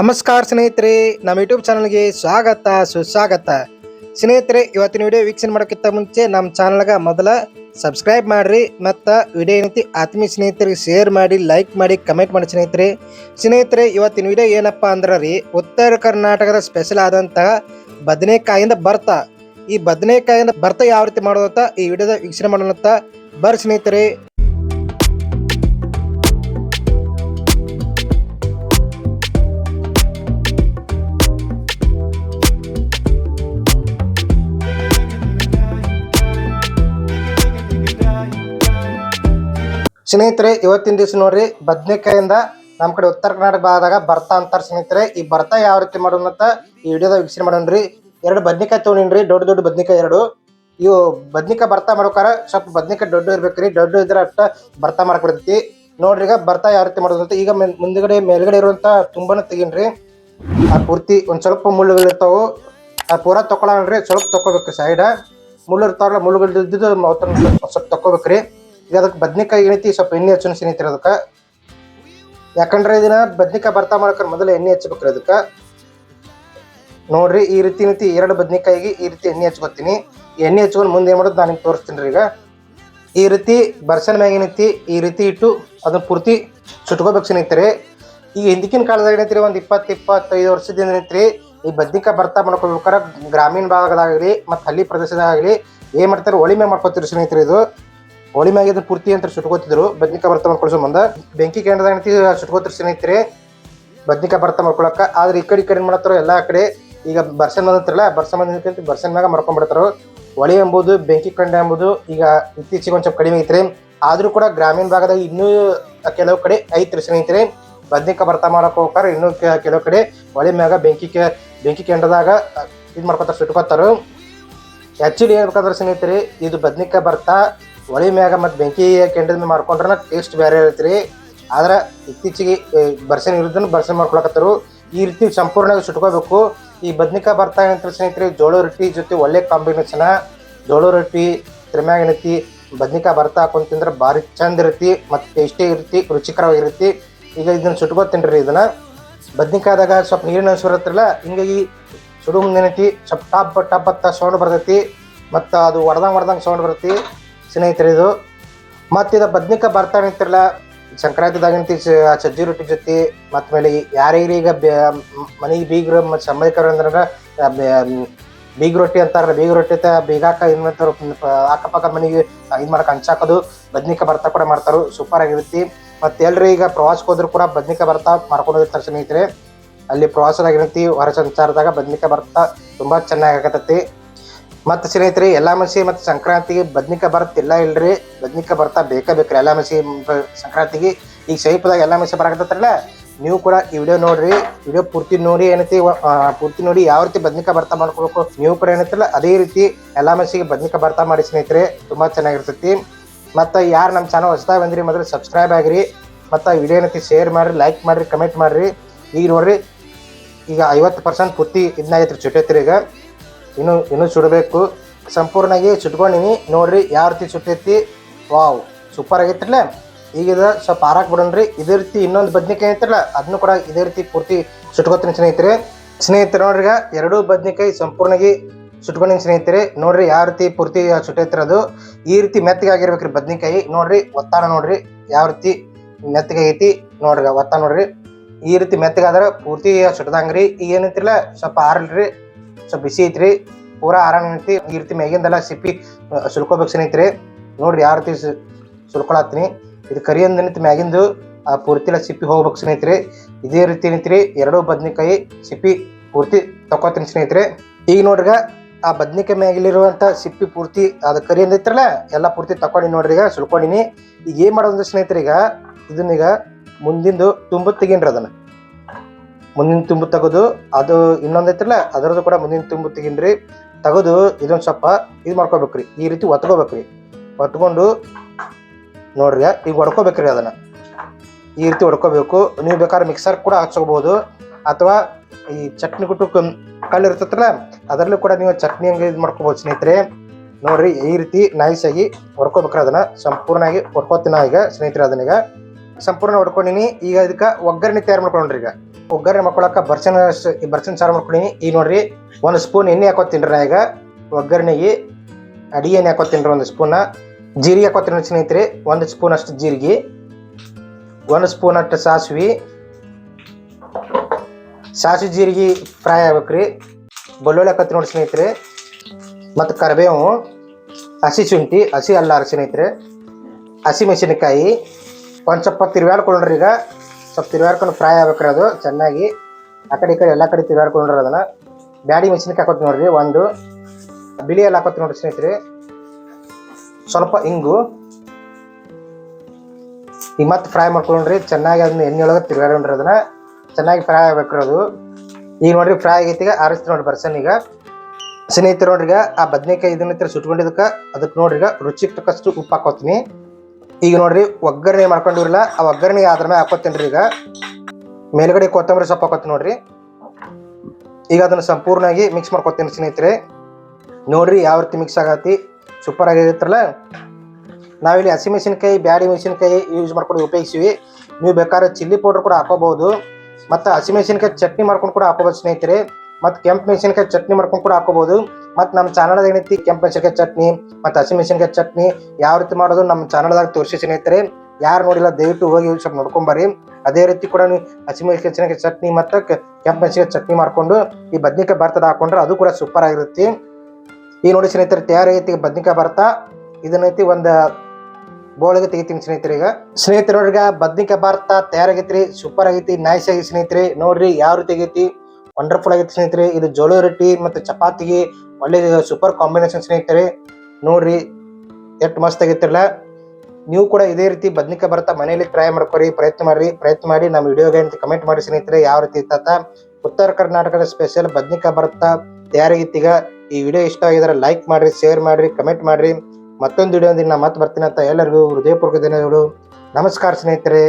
ನಮಸ್ಕಾರ ಸ್ನೇಹಿತರೆ, ನಮ್ಮ ಯೂಟ್ಯೂಬ್ ಚಾನಲ್ಗೆ ಸ್ವಾಗತ, ಸುಸ್ವಾಗತ. ಸ್ನೇಹಿತರೆ, ಇವತ್ತಿನ ವಿಡಿಯೋ ವೀಕ್ಷಣೆ ಮಾಡೋಕ್ಕಿಂತ ಮುಂಚೆ ನಮ್ಮ ಚಾನಲ್ಗೆ ಮೊದಲ ಸಬ್ಸ್ಕ್ರೈಬ್ ಮಾಡಿರಿ, ಮತ್ತು ವಿಡಿಯೋ ಏನೈತಿ ಆತ್ಮೀಯ ಸ್ನೇಹಿತರಿಗೆ ಶೇರ್ ಮಾಡಿ ಲೈಕ್ ಮಾಡಿ ಕಮೆಂಟ್ ಮಾಡಿ ಸ್ನೇಹಿತರೆ. ಸ್ನೇಹಿತರೆ, ಇವತ್ತಿನ ವಿಡಿಯೋ ಏನಪ್ಪ ಅಂದ್ರೆ ರೀ, ಉತ್ತರ ಕರ್ನಾಟಕದ ಸ್ಪೆಷಲ್ ಆದಂತಹ ಬದನೆಕಾಯಿಂದ ಬರ್ತ ಈ ಬದನೆಕಾಯಿಂದ ಬರ್ತ ಯಾವ ರೀತಿ ಮಾಡೋದಂತ ಈ ವಿಡಿಯೋದ ವೀಕ್ಷಣೆ ಮಾಡೋಣ ಬರ್ರಿ ಸ್ನೇಹಿತರೆ. ಸ್ನೇಹಿತರೆ, ಇವತ್ತಿನ ದಿವಸ ನೋಡ್ರಿ, ಬದ್ನೆಕಾಯಿಂದ ನಮ್ಮ ಕಡೆ ಉತ್ತರ ಕರ್ನಾಟಕ ಭಾಗದಾಗ ಬರ್ತಾ ಅಂತಾರ ಸ್ನೇಹಿತರೆ. ಈ ಬರ್ತಾ ಯಾವ ರೀತಿ ಮಾಡೋಣ ಅಂತ ಈ ವಿಡಿಯೋದಾಗ ವೀಕ್ಷಣೆ ಮಾಡೋಣ್ರಿ ಎರಡು ಬದ್ನಿಕಾಯಿ ತೊಗೊಂಡಿನ್ರಿ, ದೊಡ್ಡ ದೊಡ್ಡ ಬದ್ನಿಕಾಯಿ ಎರಡು. ಇವು ಬದ್ನಿಕಾಯಿ ಬರ್ತಾ ಮಾಡ್ಬೇಕಾರ, ಸ್ವಲ್ಪ ಬದ್ನಿಕಾಯಿ ದೊಡ್ಡ ಇರ್ಬೇಕ್ರಿ. ದೊಡ್ಡ ಇದ್ರೆ ಅಷ್ಟ ಬರ್ತಾ ಮಾಡಕ್ ನೋಡ್ರಿ ಈಗ ಬರ್ತಾ ಯಾವ ರೀತಿ ಮಾಡೋದು ಅಂತ. ಈಗ ಮುಂದ್ಗಡೆ, ಮೇಲ್ಗಡೆ ಇರುವಂತ ತುಂಬಾನ ತೆಗೀನ್ರಿ. ಆ ಪೂರ್ತಿ ಒಂದ್ ಸ್ವಲ್ಪ ಮುಳ್ಳುಗಳಿರ್ತಾವು ಆ ಪೂರ ತಕೊಳಲ್ರಿ, ಸ್ವಲ್ಪ ತಗೋಬೇಕ್ರಿ ಸೈಡ ಮುಳ್ಳು ಇರ್ತಾವಲ್ಲ, ಮುಳ್ಳುಗಳು ಇದ್ದಿದ್ದು ಅವತ್ತನ್ನ ಸ್ವಲ್ಪ ಸ್ವಲ್ಪ ಈಗ ಅದಕ್ಕೆ ಬದ್ನಿಕಾಯಿ ಏನೈತಿ ಸ್ವಲ್ಪ ಎಣ್ಣೆ ಹಚ್ಚೋಣ ಸ್ನೇಹಿತರೆ ಅದಕ್ಕೆ. ಯಾಕಂದ್ರೆ ಇದನ್ನ ಬದ್ನಿಕಾಯಿ ಬರ್ತಾ ಮಾಡಕ್ರ ಮೊದಲು ಎಣ್ಣೆ ಹಚ್ಬೇಕ್ರಿ ಅದಕ್ಕೆ. ನೋಡ್ರಿ ಈ ರೀತಿ ರೀತಿ ಎರಡು ಬದ್ನಿಕಾಯಿಗೆ ಈ ರೀತಿ ಎಣ್ಣೆ ಹಚ್ಕೊತೀನಿ. ಎಣ್ಣೆ ಹಚ್ಕೊಂಡು ಮುಂದೆ ಏನು ಮಾಡೋದು ನಾನು ನಿಮ್ಗೆ ತೋರಿಸ್ತೀನಿ ರೀ ಈಗ. ಈ ರೀತಿ ಬರ್ಸನ್ ಮ್ಯಾಗ ಏನೈತಿ ಈ ರೀತಿ ಇಟ್ಟು ಅದನ್ನ ಪೂರ್ತಿ ಸುಟ್ಕೋಬೇಕು ಸ್ನೇಹಿತರೆ. ಈಗ ಹಿಂದಿಕಿನ ಕಾಲದಾಗ ಏನೈತ್ರಿ ಒಂದು ಇಪ್ಪತ್ತು, ಇಪ್ಪತ್ತೈದು ವರ್ಷದಿಂದ ಏನೈತ್ರಿ ಈ ಬದ್ನಿಕಾಯಿ ಬರ್ತಾ ಮಾಡ್ಕೋಬೇಕಾರೆ ಗ್ರಾಮೀಣ ಭಾಗದಾಗಲಿ ಮತ್ತು ಹಳ್ಳಿ ಪ್ರದೇಶದಾಗಲಿ ಏನು ಮಾಡ್ತಾರೆ? ಒಳಿಮೆ ಮಾಡ್ಕೋತೀರಿ ಸ್ನೇಹಿತರೆ ಇದು. ಹೋಳಿ ಮ್ಯಾಗ ಇದನ್ನ ಪೂರ್ತಿ ಅಂತ ಸುಟ್ಕೋತಿದ್ರು ಬದ್ನಿಕಾಯಿ ಭರ್ತ ಮಾಡ್ಕೊಳ್ಸೋ ಮುಂದ. ಬೆಂಕಿ ಕೆಂಡದಾಗ ಏನೈತಿ ಸುಟ್ಕೋತಿರ್ ಸ್ನೇಹಿತರೆ, ಬದ್ನಿಕಾಯಿ ಭರ್ತ ಮಾಡ್ಕೊಳಕ ಆದ್ರೆ ಈ ಕಡೆ ಈ ಕಡೆ ಏನ್ ಮಾಡತ್ತಾರೋ ಎಲ್ಲಾ ಕಡೆ ಈಗ ಬರ್ಸನ್ ಬಂದಿರ್ತಾರಲ್ಲ ಬರ್ಸನ್ ಬಂದಿರ್ತೈತಿ ಬರ್ಸನ್ ಮ್ಯಾಗ ಮಾಡ್ಕೊಂಡ್ಬಿಡ್ತಾರೋ. ಹೊಳಿ ಎಂಬುದು, ಬೆಂಕಿ ಕಂಡ ಎಂಬುದು ಈಗ ಇತ್ತೀಚೆಗೆ ಒಂದ್ ಸ್ವಲ್ಪ ಕಡಿಮೆ ಐತ್ರಿ. ಆದ್ರೂ ಕೂಡ ಗ್ರಾಮೀಣ ಭಾಗದಾಗ ಇನ್ನೂ ಕೆಲವು ಕಡೆ ಐತ್ರಿ ಸ್ನೇಹಿತರೆ. ಬದ್ನಿಕಾಯಿ ಭರ್ತ ಮಾಡಕ್ ಹೋಗ್ತಾರ ಇನ್ನೂ ಕೆಲವು ಕಡೆ ಹೊಳಿ ಮ್ಯಾಗ ಬೆಂಕಿ ಬೆಂಕಿ ಕೆಂಡದಾಗ ಇದು ಮಾಡ್ಕೊತಾರ, ಸುಟ್ಕೋತಾರ. ಆಕ್ಚುಲಿ ಹೇಳ್ಬೇಕಂದ್ರೆ ಸ್ನೇಹಿತರೆ, ಇದು ಬದ್ನಿಕಾಯಿ ಬರ್ತಾ ಒಳಿ ಮ್ಯಾಗ ಮತ್ತು ಬೆಂಕಿ ಕೆಂಡದ ಮಾಡ್ಕೊಂಡ್ರನ ಮಾಡ್ಕೊಂಡ್ರೆ ಟೇಸ್ಟ್ ಬೇರೆ ಇರ್ತೈತ್ರಿ ಆದ್ರೆ ಇತ್ತೀಚೆಗೆ ಬರ್ಸನ್ ಇರೋದನ್ನು ಬರ್ಸನ್ ಮಾಡ್ಕೊಳಕತ್ತರು. ಈ ರೀತಿ ಸಂಪೂರ್ಣವಾಗಿ ಸುಟ್ಕೋಬೇಕು. ಈ ಬದ್ನಿಕಾಯಿ ಬರ್ತಾ ಅಂತ ಸ್ನೇಹಿತರೆ ಜೋಳ ರೊಟ್ಟಿ ಜೊತೆ ಒಳ್ಳೆ ಕಾಂಬಿನೇಷನ್ ಜೋಳ ರೊಟ್ಟಿ, ತ್ರಿಮ್ಯಾಗ ಮ್ಯಾಗ ಏನೈತಿ, ಬದ್ನಿಕಾಯಿ ಬರ್ತಾ ಹಾಕೊಂಡು ತಿಂದ್ರೆ ಭಾರಿ ಚಂದ ಇರುತ್ತೆ, ಮತ್ತು ಟೇಸ್ಟಿ ಇರುತ್ತೆ ರುಚಿಕರವಾಗಿರುತ್ತೆ ಈಗ ಇದನ್ನು ಇದನ್ನ ರೀ ಇದನ್ನು. ಬದ್ನಿಕಾಯ್ದಾಗ ಸ್ವಲ್ಪ ನೀರಿನ ಅಂಶ ಇರುತ್ತಲ್ಲ ಹಿಂಗಾಗಿ ಸುಡು ಮುಂದೆ ಏನೈತಿ, ಸ್ವಲ್ಪ ಟಾಪ್ ಟಪ್ ಸೌಂಡ್ ಬರ್ತೈತಿ. ಮತ್ತು ಅದು ಒಡ್ದಂಗೆ ಒಡ್ದಂಗೆ ಸೌಂಡ್ ಬರ್ತೈತಿ. ಸ್ನೇಹಿತರೆ ಇದು ಮತ್ತು ಇದು ಬದ್ನಿಕಾಯಿ ಬರ್ತಾ ನಿಂತಿರಲ್ಲ ಸಂಕ್ರಾಂತಿದಾಗ ಏನೈತಿ ಸ- ಆ ಸಜ್ಜಿ ರೊಟ್ಟಿ ಜೊತೆ, ಮತ್ತು ಮೇಲೆ ಯಾರ್ಯಾರು ಈಗ ಮನೆಗೆ ಬೀಗ್ರ ಮತ್ತು ಸಂಬಂಧಿಕರು ಅಂದ್ರೆ ಬೀಗ ರೊಟ್ಟಿ ಅಂತಾರಲ್ಲ, ಬೀಗ ರೊಟ್ಟಿ ತ ಬೀಗಾಕ ಏನು ಮಾಡ್ತಾರೆ ಅಕ್ಕಪಕ್ಕ ಮನೆಗೆ ಇದು ಮಾಡಕ್ಕೆ ಹಂಚಾಕೋದು ಬದ್ನಿಕ ಬರ್ತಾ ಕೂಡ ಮಾಡ್ತಾರು, ಸೂಪರ್ ಆಗಿರುತ್ತೆ. ಮತ್ತೆ ಎಲ್ಲರೂ ಈಗ ಪ್ರವಾಸಕ್ಕೆ ಹೋದ್ರು ಕೂಡ ಬದ್ನಿಕ ಬರ್ತಾ ಮಾಡ್ಕೊಂಡು ಹೋಗಿರ್ತಾರೆ ಸ್ನೇಹಿತರೆ. ಅಲ್ಲಿ ಪ್ರವಾಸದಾಗಿರುತ್ತೆ, ಹೊರ ಸಂಚಾರದಾಗ ಬದ್ನಿಕ ಬರ್ತಾ ತುಂಬಾ ಚೆನ್ನಾಗಿ ಆಗತೈತಿ ಮತ್ತೆ ಸ್ನೇಹಿತರೆ, ಎಲ್ಲ ಮಸಿ ಮತ್ತೆ ಸಂಕ್ರಾಂತಿಗೆ ಬದ್ನಿಕಾಯಿ ಬರುತ್ತಿಲ್ಲ ಇಲ್ರಿ. ಬದ್ನಿಕಾಯಿ ಬರ್ತಾ ಬೇಕೇ ಬೇಕ್ರಿ? ಎಲ್ಲಾ ಮಸಿ ಸಂಕ್ರಾಂತಿಗೆ. ಈಗ ಸಮೀಪದಾಗ ಎಲ್ಲ ಮಸಿ ಬರಾಕತ್ತಲ್ಲ ನೀವು ಕೂಡ ಈ ವಿಡಿಯೋ ನೋಡ್ರಿ. ವಿಡಿಯೋ ಪೂರ್ತಿ ನೋಡಿ, ಏನೈತಿ ಪೂರ್ತಿ ನೋಡಿ ಯಾವ ರೀತಿ ಬದ್ನಿಕಾಯಿ ಬರ್ತಾ ಮಾಡ್ಕೋಬೇಕು ನೀವು ಕೂಡ ಏನೈತಿಲ್ಲ, ಅದೇ ರೀತಿ ಎಲ್ಲ ಮಸಿಗೆ ಬದ್ನಿಕಾಯಿ ಬರ್ತಾ ಮಾಡಿ ಸ್ನೇಹಿತರೆ. ತುಂಬಾ ಚೆನ್ನಾಗಿರ್ತೈತಿ. ಮತ್ತು ಯಾರು ನಮ್ಮ ಚಾನಲ್ ಹೊಸದಾಗಿ ಬಂದ್ರಿ, ಮೊದಲು ಸಬ್ಸ್ಕ್ರೈಬ್ ಆಗಿರಿ. ಮತ್ತು ವಿಡಿಯೋ ಏನೈತಿ, ಶೇರ್ ಮಾಡಿರಿ, ಲೈಕ್ ಮಾಡಿರಿ, ಕಮೆಂಟ್ ಮಾಡಿರಿ. ಈಗ ನೋಡ್ರಿ, ಈಗ ಐವತ್ತು ಪರ್ಸೆಂಟ್ ಪೂರ್ತಿ ಇದನ್ನಾಗೈತ್ರಿ ಚುಟೈತ್ರಿ ಈಗ. ಇನ್ನು, ಇನ್ನೂ ಸುಡಬೇಕು. ಸಂಪೂರ್ಣವಾಗಿ ಸುಟ್ಕೊಂಡಿನಿ. ನೋಡ್ರಿ, ಯಾವ ರೀತಿ ಸುಟ್ಟೈತಿ. Wow super ಆಗೈತ್ರಲ್ಲ. ಈಗ ಇದು ಸ್ವಲ್ಪ ಆರಾಕ್ ಬಿಡೋಣ್ರಿ. ಇದೇ ರೀತಿ ಇನ್ನೊಂದು ಬದ್ನಿಕಾಯಿ ಐತ್ರಲ್ಲ, ಅದನ್ನು ಕೂಡ ಇದೇ ರೀತಿ ಪೂರ್ತಿ ಸುಟ್ಕೋತೀನಿ ಸ್ನೇಹಿತರೆ. ಸ್ನೇಹಿತರೆ, ನೋಡ್ರಿ ಈಗ ಎರಡೂ ಬದ್ನಿಕಾಯಿ ಸಂಪೂರ್ಣವಾಗಿ ಸುಟ್ಕೊಂಡಿನಿ ಸ್ನೇಹಿತರೆ. ನೋಡ್ರಿ, ಯಾವ ರೀತಿ ಪೂರ್ತಿ ಸುಟ್ಟೈತಿರೋದು ಈ ರೀತಿ ಮೆತ್ತಗೆ ಆಗಿರ್ಬೇಕ್ರಿ ಬದ್ನಿಕಾಯಿ. ನೋಡ್ರಿ ಒತ್ತಾನ ನೋಡ್ರಿ, ಯಾವ ರೀತಿ ಮೆತ್ತಗೆ ಐತಿ ನೋಡ್ರಿ ಒತ್ತ ನೋಡ್ರಿ. ಈ ರೀತಿ ಮೆತ್ತಗಾದ್ರೆ ಪೂರ್ತಿ ಸುಟ್ಟದಂಗ್ರಿ ಈಗ ಏನೈತಿಲ್ಲ ಸ್ವಲ್ಪ ಆರಲ್ರಿ. ಸ್ವಲ್ಪ ಬಿಸಿ ಐತ್ರಿ. ಪೂರಾ ಆರಾಮ ಐತಿ. ಈ ರೀತಿ ಮ್ಯಾಗಿಂದೆಲ್ಲ ಸಿಪ್ಪಿ ಸುಲ್ಕೋಬೇಕು ಸ್ನೇಹಿತರೆ. ನೋಡ್ರಿ ಯಾವ ರೀತಿ ಸು- ಸುಲ್ಕೊಳತ್ತೀನಿ. ಇದು ಕರಿ ಅಂದನೈತಿ ಮ್ಯಾಗಿಂದು, ಆ ಪೂರ್ತಿಲ ಸಿಪ್ಪಿ ಹೋಗ್ಬೇಕು ಸ್ನೇಹಿತರೆ. ಇದೇ ರೀತಿ ಏನೈತ್ರಿ, ಎರಡೂ ಬದ್ನಿಕಾಯಿ ಸಿಪ್ಪಿ ಪೂರ್ತಿ ತಕೋತೀನಿ ಸ್ನೇಹಿತರೆ. ಈಗ ನೋಡ್ರಿಗ ಆ ಬದ್ನಿಕಾಯಿ ಮ್ಯಾಗಿಲಿರುವಂತ ಸಿಪ್ಪಿ ಪೂರ್ತಿ ಅದು ಕರಿ ಅಂದೈತ್ರಲ್ಲ ಎಲ್ಲ ಪೂರ್ತಿ ತಕೊಂಡಿ ನೋಡ್ರಿ ಈಗ, ಸುಲ್ಕೊಂಡಿನಿ. ಈಗ ಏನ್ ಮಾಡೋದು ಸ್ನೇಹಿತರೆ ಈಗ ಇದನ್ನೀಗ ಮುಂದಿಂದು ತುಂಬ ತೆಗೀನ್ರಿ ಅದನ್ನ. ಮುಂದಿನ ತುಂಬು ತೆಗೆದು ಅದು ಇನ್ನೊಂದು ಐತ್ರಲ್ಲ, ಅದರದ್ದು ಕೂಡ ಮುಂದಿನ ತುಂಬು ತೆಗೀನ್ರಿ. ತೆಗೆದು ಇದೊಂದು ಸ್ವಲ್ಪ ಇದು ಮಾಡ್ಕೋಬೇಕ್ರಿ, ಈ ರೀತಿ ಒತ್ಕೋಬೇಕ್ರಿ. ಒತ್ಕೊಂಡು ನೋಡ್ರಿ, ಈಗ ಹೊಡ್ಕೋಬೇಕ್ರಿ ಅದನ್ನ. ಈ ರೀತಿ ಹೊಡ್ಕೋಬೇಕು ನೀವು ಬೇಕಾದ್ರೆ ಮಿಕ್ಸರ್ ಕೂಡ ಹಚ್ಕೋಬಹುದು ಅಥವಾ ಈ ಚಟ್ನಿ ಗುಟ್ಟು ಕಲ್ಲು ಇರ್ತೈತ್ರಲ್ಲ, ಅದರಲ್ಲೂ ಕೂಡ ನೀವು ಚಟ್ನಿ ಹಂಗೆ ಇದು ಮಾಡ್ಕೋಬಹುದು ಸ್ನೇಹಿತರೆ. ನೋಡ್ರಿ, ಈ ರೀತಿ ನೈಸ್ ಆಗಿ ಹೊಡ್ಕೋಬೇಕ್ರಿ ಅದನ್ನ. ಸಂಪೂರ್ಣವಾಗಿ ಹೊಡ್ಕೋತೀನಿ ಈಗ ಸ್ನೇಹಿತರೆ ಅದನ್ನೀಗ. ಸಂಪೂರ್ಣ ಹೊಡ್ಕೊಂಡಿನಿ ಈಗ ಅದಕ್ಕೆ ಒಗ್ಗರಣೆ ತಯಾರು ಮಾಡ್ಕೊಂಡ್ರಿ ಈಗ. ಒಗ್ಗರಣೆ ಮಾಡ್ಕೊಳಕ ಬರ್ಸನ್ ಈ ಬರ್ಸನ್ ಸಾರು ಮಾಡ್ಕೊಳೀನಿ ಈಗ ನೋಡ್ರಿ, ಒಂದು ಸ್ಪೂನ್ ಎಣ್ಣೆ ಹಾಕೋತೀನಿ ಈಗ. ಒಗ್ಗರಣೆಗೆ ಅಡಿಗೆ ಎಣ್ಣೆ ಹಾಕೋತೀನಿ ಒಂದು ಸ್ಪೂನ. ಜೀರಿಗೆ ಹಾಕೋತೀನಿ ಸ್ನೇಹಿತರೆ, ಒಂದು ಸ್ಪೂನ್ ಅಷ್ಟು ಜೀರಿಗೆ. ಒಂದು ಸ್ಪೂನ್ ಅಷ್ಟು ಸಾಸಿವೆ. ಸಾಸಿವೆ ಜೀರಿಗೆ ಫ್ರೈ ಆಗ್ಬೇಕ್ರಿ. ಬೆಳ್ಳುಳ್ಳಿ ಹಾಕತ್ತಿ ನೋಡಿ ಸ್ನೇಹಿತರೆ. ಮತ್ತು ಕರಿಬೇವು. ಹಸಿ ಶುಂಠಿ, ಹಸಿ ಅಲ್ಲ ಸ್ನೇಹಿತರೆ. ಹಸಿ ಮೆಣಸಿನಕಾಯಿ. ಒಂದು ಸ್ವಲ್ಪ ತಿರ್ವ್ಯಾಡ್ಕೊಂಡ್ರಿ ಈಗ. ಸ್ವಲ್ಪ ತಿರುಗಾಡ್ಕೊಂಡು ಫ್ರೈ ಆಗ್ಬೇಕ್ರಿ ಅದು. ಚೆನ್ನಾಗಿ ಆ ಕಡೆ ಈ ಕಡೆ ಎಲ್ಲ ಕಡೆ ತಿರ್ವ್ಯಾಡ್ಕೊಂಡ್ರಿ ಅದನ್ನ. ಬ್ಯಾಡಿ ಮೆಣಸಿನಕಾಯಿ ಹಾಕೋತಿ ನೋಡ್ರಿ, ಒಂದು. ಬಿಳಿ ಎಲ್ಲ ಹಾಕೋತಿ ನೋಡ್ರಿ ಸ್ನೇಹಿತರೆ. ಸ್ವಲ್ಪ ಇಂಗು. ಈಗ ಮತ್ತೆ ಫ್ರೈ ಮಾಡ್ಕೊಂಡ್ರಿ, ಚೆನ್ನಾಗಿ ಅದನ್ನ ಎಣ್ಣೆ ಒಳಗೆ ತಿರ್ಗಾಡ್ರಿ ಅದನ್ನ ಚೆನ್ನಾಗಿ ಫ್ರೈ ಆಗ್ಬೇಕ್ರಿ ಅದು. ಈಗ ನೋಡ್ರಿ ಫ್ರೈ ಆಗೈತಿ ಈಗ ನೋಡ್ರಿ ಬರ್ಸನ್ ಈಗ. ಸ್ನೇಹಿತರು ನೋಡ್ರಿ ಈಗ ಆ ಬದನೆಕಾಯಿ ಇದನ್ನ ಸುಟ್ಕೊಂಡಿದ್ದಕ್ಕೆ ಅದಕ್ಕೆ ನೋಡ್ರಿ ಈಗ ರುಚಿಗೆ ತಕ್ಕಷ್ಟು ಉಪ್ಪು ಹಾಕೋತೀನಿ. ಈಗ ನೋಡ್ರಿ, ಒಗ್ಗರಣೆ ಮಾಡ್ಕೊಂಡಿರಲ್ಲ ಆ ಒಗ್ಗರಣೆ ಅದ್ರ ಮೇಲೆ ಹಾಕೋತೀನಿ ಈಗ. ಮೇಲ್ಗಡೆ ಕೊತ್ತಂಬರಿ ಸೊಪ್ಪು ಹಾಕೋತೀನಿ ನೋಡ್ರಿ. ಈಗ ಅದನ್ನು ಸಂಪೂರ್ಣವಾಗಿ ಮಿಕ್ಸ್ ಮಾಡ್ಕೊತೀನಿ ಸ್ನೇಹಿತರೆ. ನೋಡ್ರಿ, ಯಾವ ರೀತಿ ಮಿಕ್ಸ್ ಆಗತ್ತಿ ಸೂಪರ್ ಆಗಿರುತ್ತಲ್ಲ. ನಾವಿಲ್ಲಿ ಹಸಿಮೆಣಸಿನಕಾಯಿ ಬ್ಯಾಡಿ ಮೆಣಸಿನಕಾಯಿ ಯೂಸ್ ಮಾಡ್ಕೊಂಡು ಉಪಯೋಗಿಸಿವಿ ನೀವು ಬೇಕಾದ್ರೆ ಚಿಲ್ಲಿ ಪೌಡರ್ ಕೂಡ ಹಾಕೋಬಹುದು ಮತ್ತು ಹಸಿಮೆಣಸಿನಕಾಯಿ ಚಟ್ನಿ ಮಾಡ್ಕೊಂಡು ಕೂಡ ಹಾಕೋಬೋದು ಸ್ನೇಹಿತರೆ. ಮತ್ತು ಕೆಂಪು ಮೆಣಸಿನಕಾಯಿ ಚಟ್ನಿ ಮಾಡ್ಕೊಂಡು ಕೂಡ ಹಾಕೋಬಹುದು ಮತ್ತು ನಮ್ಮ ಚಾನಲ್ದಾಗ ಏನೈತಿ? ಕೆಂಪು ಮೆಣಸಿನಕಾಯಿ ಚಟ್ನಿ, ಮತ್ತು ಹಸಿಮೆಣಸಿನಕಾಯಿ ಚಟ್ನಿ, ಯಾವ ರೀತಿ ಮಾಡೋದು ನಮ್ಮ ಚಾನಲ್ದಾಗ ತೋರಿಸಿ ಸ್ನೇಹಿತರೆ. ಯಾರು ನೋಡಿಲ್ಲ, ದಯವಿಟ್ಟು ಹೋಗಿ ಸ್ವಲ್ಪ ನೋಡ್ಕೊಂಬರ್ರಿ ಅದೇ ರೀತಿ ಕೂಡ ನೀವು ಹಸಿಮೆಣಸಿನಕಾಯಿ ಚಟ್ನಿ ಮತ್ತು ಕೆಂಪು ಮೆಣಸಿನಕಾಯಿ ಚಟ್ನಿ ಮಾಡ್ಕೊಂಡು ಈ ಬದ್ನಿಕಾಯಿ ಭರ್ತದ ಹಾಕೊಂಡ್ರೆ ಅದು ಕೂಡ ಸೂಪರ್ ಆಗಿರುತ್ತೆ. ಈ ನೋಡಿ ಸ್ನೇಹಿತರೆ ತಯಾರಾಗೈತಿ ಬದ್ನಿಕಾಯಿ ಭರ್ತ. ಇದನ್ನೈತಿ ಒಂದು ಬೋಳಿಗೆ ತೆಗಿತೀನಿ ಸ್ನೇಹಿತರೆ ಈಗ. ಸ್ನೇಹಿತರೆ ನೋಡ್ರಿ ಈಗ ಬದ್ನಿಕಾಯಿ ಭಾರತ ತಯಾರಾಗೈತ್ರಿ ಸೂಪರ್ ಆಗೈತಿ ನೈಸ್ ಆಗಿ ಸ್ನೇಹಿತರೆ. ನೋಡ್ರಿ ಯಾವ ರೀತಿ ಆಗೈತಿ? ವಂಡರ್ಫುಲ್ ಆಗಿತ್ತು ಸ್ನೇಹಿತರೆ. ಇದು ಜೋಳ ರೊಟ್ಟಿ ಮತ್ತು ಚಪಾತಿಗೆ ಒಳ್ಳೆ ಸೂಪರ್ ಕಾಂಬಿನೇಷನ್ ಸ್ನೇಹಿತರೆ. ನೋಡ್ರಿ, ಎಷ್ಟು ಮಸ್ತ್ ಆಗಿತ್ತಿರಲ್ಲ ನೀವು ಕೂಡ ಇದೇ ರೀತಿ ಬದ್ನಿಕಾಯಿ ಬರ್ತಾ ಮನೆಯಲ್ಲಿ ಟ್ರೈ ಮಾಡ್ಕೊರಿ, ಪ್ರಯತ್ನ ಮಾಡ್ರಿ, ಪ್ರಯತ್ನ ಮಾಡಿ ನಮ್ಮ ವಿಡಿಯೋಗೆ ಅಂತ ಕಮೆಂಟ್ ಮಾಡಿ ಸ್ನೇಹಿತರೆ, ಯಾವ ರೀತಿ ಇತ್ತ ಉತ್ತರ ಕರ್ನಾಟಕದ ಸ್ಪೆಷಲ್ ಬದ್ನಿಕಾಯಿ ಬರ್ತಾ ತಯಾರಾಗಿತ್ತೀಗ ಈ ವಿಡಿಯೋ ಇಷ್ಟ ಆಗಿದ್ರೆ ಲೈಕ್ ಮಾಡ್ರಿ ಶೇರ್ ಮಾಡ್ರಿ ಕಮೆಂಟ್ ಮಾಡ್ರಿ. ಮತ್ತೊಂದು ವಿಡಿಯೋ ದಿನ ಮತ್ತೆ ಬರ್ತೀನಿ ಅಂತ ಎಲ್ಲರಿಗೂ ಹೃದಯಪೂರ್ವಕ ಧನ್ಯವಾದಗಳು. ನಮಸ್ಕಾರ ಸ್ನೇಹಿತರೆ.